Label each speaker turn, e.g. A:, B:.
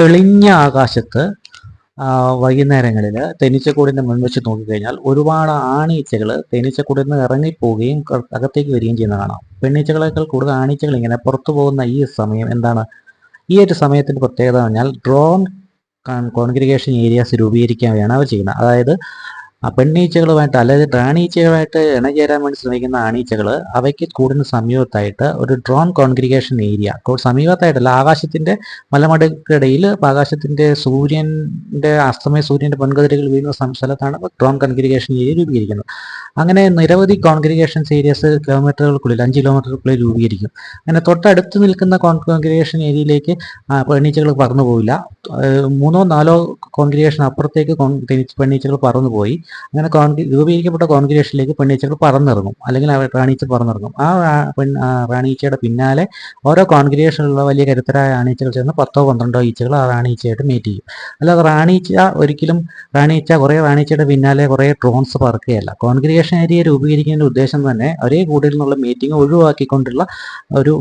A: തെളിഞ്ഞ ആകാശത്ത് വൈകുന്നേരങ്ങളിൽ തേനീച്ചക്കൂടിന്റെ മുൻവശത്ത് നോക്കിക്കഴിഞ്ഞാൽ ഒരുപാട് ആണീച്ചകൾ തേനീച്ചക്കൂടിൽ നിന്ന് ഇറങ്ങിപ്പോവുകയും അകത്തേക്ക് വരികയും ചെയ്യുന്ന കാണാം. പെണ്ണീച്ചകളേക്കാൾ കൂടുതൽ ആണീച്ചകൾ ഇങ്ങനെ പുറത്തു പോകുന്ന ഈ സമയം എന്താണ്? ഈ ഒരു സമയത്തിന്റെ പ്രത്യേകത പറഞ്ഞാൽ ഡ്രോൺ കോൺഗ്രിഗേഷൻ ഏരിയാസ് രൂപീകരിക്കുകയാണ് അവർ ചെയ്യുന്നത്. അതായത് ആ പെണ്ണീച്ചകളുമായിട്ട് അല്ലെങ്കിൽ റാണീച്ചകളുമായിട്ട് ഇണചേരാൻ വേണ്ടി ശ്രമിക്കുന്ന ആണീച്ചകൾ അവയ്ക്ക് കൂടുതൽ സമീപത്തായിട്ട് ഒരു ഡ്രോൺ കോൺഗ്രിഗേഷൻ ഏരിയ. സമീപത്തായിട്ടല്ല ആകാശത്തിന്റെ മലമടുക്കിടയിൽ ആകാശത്തിന്റെ സൂര്യന്റെ അസ്തമയ സൂര്യന്റെ പൊൻകതിരുകൾ വീഴുന്ന സ്ഥലത്താണ് ഡ്രോൺ കോൺഗ്രിഗേഷൻ ഏരിയ രൂപീകരിക്കുന്നത്. അങ്ങനെ നിരവധി കോൺഗ്രിഗേഷൻ ഏരിയസ് കിലോമീറ്ററുകൾക്കുള്ളിൽ അഞ്ച് കിലോമീറ്ററുകൾക്കുള്ളിൽ രൂപീകരിക്കും. അങ്ങനെ തൊട്ടടുത്ത് നിൽക്കുന്ന കോൺഗ്രിഗേഷൻ ഏരിയയിലേക്ക് പെണ്ണീച്ചകൾ പറന്നു പോവില്ല. മൂന്നോ നാലോ കോൺഗ്രിഗേഷൻ അപ്പുറത്തേക്ക് പെണ്ണീച്ചകൾ പറന്നു പോയി അങ്ങനെ രൂപീകരിക്കപ്പെട്ട കോൺഗ്രിഗേഷനിലേക്ക് പെണ്ണീച്ചകൾ പറന്നിറങ്ങും. അല്ലെങ്കിൽ റാണീച്ച പറന്നിറങ്ങും. ആ റാണീച്ചയുടെ പിന്നാലെ ഓരോ കോൺഗ്രിഗേഷനിലുള്ള വലിയ കരുത്തരായ ആണീച്ചകൾ ചേർന്ന് പത്തോ പന്ത്രണ്ടോ ഈച്ചകൾ ആ റാണീച്ചയായിട്ട് മീറ്റ് ചെയ്യും. അല്ലാതെ റാണീച്ച ഒരിക്കലും റാണീച്ച കുറേ റാണീച്ചയുടെ പിന്നാലെ കുറേ ഡ്രോൺസ് പറക്കുകയല്ല. കോൺഗ്രിഗേഷൻ ഏരിയ രൂപീകരിക്കുന്നതിന്റെ ഉദ്ദേശം തന്നെ ഒരേ കൂടുതലുള്ള മീറ്റിംഗ് ഒഴിവാക്കിക്കൊണ്ടുള്ള ഒരു